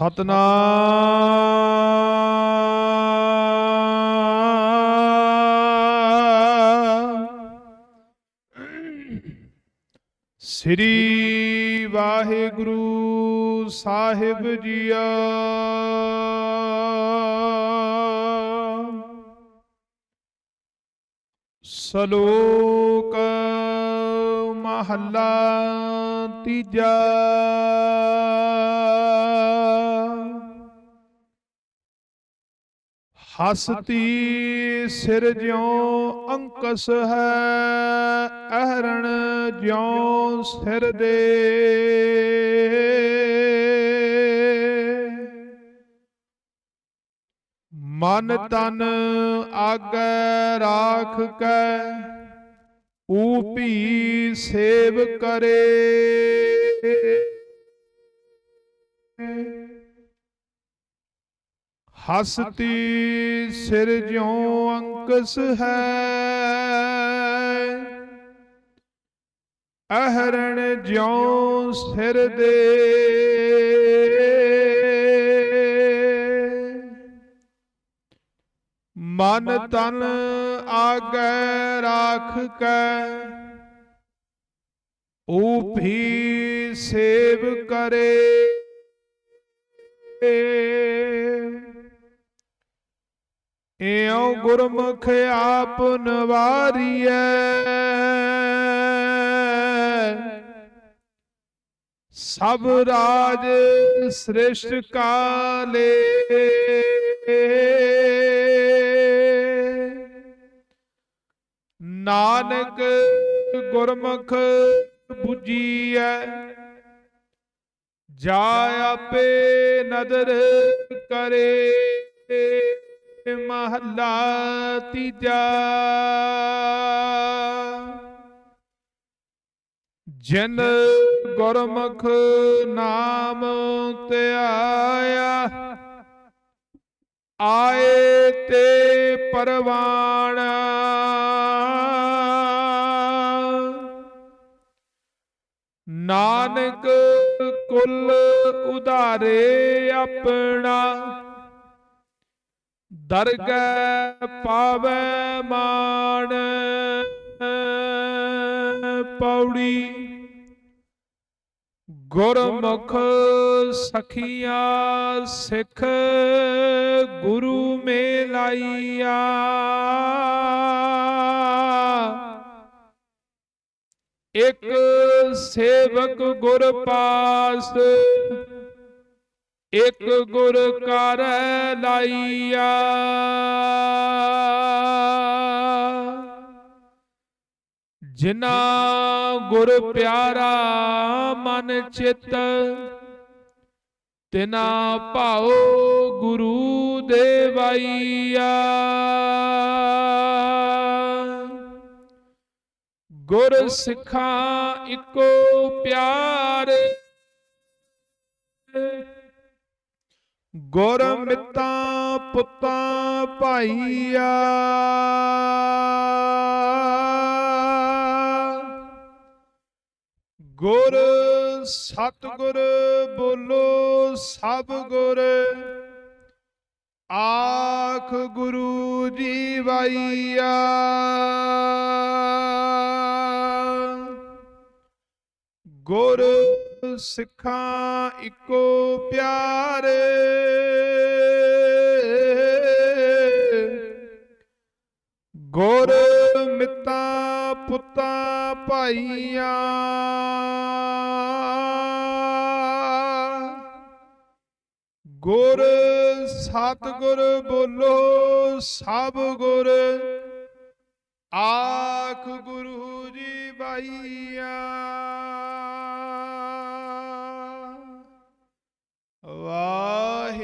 ਸਤਨਾਮ। ਸ੍ਰੀ ਵਾਹਿਗੁਰੂ ਸਾਹਿਬ ਜੀਆ। ਸ਼ਲੋਕ ਮਹੱਲਾ ਤੀਜਾ। ਹਸਤੀ ਸਿਰ ਜਿਉ ਅੰਕਸ ਹੈ ਅਹਰਣ ਜਿਉ ਸਿਰ ਦੇ। ਮਨ ਤਨ ਆਗੈ ਰਾਖ ਕੈ ਊਪੀ ਸੇਵ ਕਰੇ। ਹਸਤੀ ਸਿਰ ਜਿਉ ਅੰਕਸ ਹੈ। ਅਹਰਣ ਜਿਉ ਸਿਰ ਦੇ। ਮਨ ਤਨ ਆਗੈ ਰਾਖ ਕੈ। ਊਪੀ ਸੇਵ ਕਰੇ। ਇਉ ਗੁਰਮੁਖ ਆਪ ਨਵਾਰੀਐ ਸਭ ਰਾਜ ਸ੍ਰਿਸ਼ਟ ਕਾਲੇ। ਨਾਨਕ ਗੁਰਮੁਖ 부ਜੀਐ ਜਾ ਆਪੇ ਨਦਰ ਕਰੇ। ਮਹੱਲਾ ਤੀਜਾ। ਜਨ ਗੁਰਮੁਖ ਨਾਮ ਧਿਆਇਆ ਆਏ ਤੇ ਪਰਵਾਣ। ਨਾਨਕ ਕੁਲ ਉਧਾਰੇ ਆਪਣਾ ਦਰਗਹਿ ਪਾਵੈ ਮਾਣ ਪੌੜੀ ਗੁਰਮੁਖ ਸਖੀਆਂ ਸਿੱਖ ਗੁਰੂ ਮੇਲਾਈਆ। ਇੱਕ ਸੇਵਕ ਗੁਰ ਪਾਸ ਇਕ ਗੁਰ ਕਰ ਲਾਈਆ। ਜਿਨਾ ਗੁਰ ਪਿਆਰਾ ਮਨ ਚਿਤ ਤਿਨਾ ਭਾਉ ਗੁਰੂ ਦੇਵਾਈਆ। ਗੁਰ ਸਿੱਖਾਂ ਇੱਕੋ ਪਿਆਰ ਗੁਰ ਮਿੱਤਾਂ ਪੁੱਤਾਂ ਭਾਈਆ। ਗੁਰ ਸਤਿਗੁਰ ਬੋਲੋ ਸਭ ਗੁਰ। ਆਖ ਗੁਰੂ ਜੀ ਵਾਈਆ। ਗੁਰ ਸਿੱਖਾਂ ਇੱਕੋ ਪਿਆਰੇ। ਗੁਰ ਮਿੱਤਾਂ ਪੁੱਤਾਂ ਭਾਈਆਂ। ਗੁਰ ਸਤਿਗੁਰ ਬੋਲੋ, ਸਭ ਗੁਰ। ਆਖ ਗੁਰੂ ਜੀ ਬਾਈਆ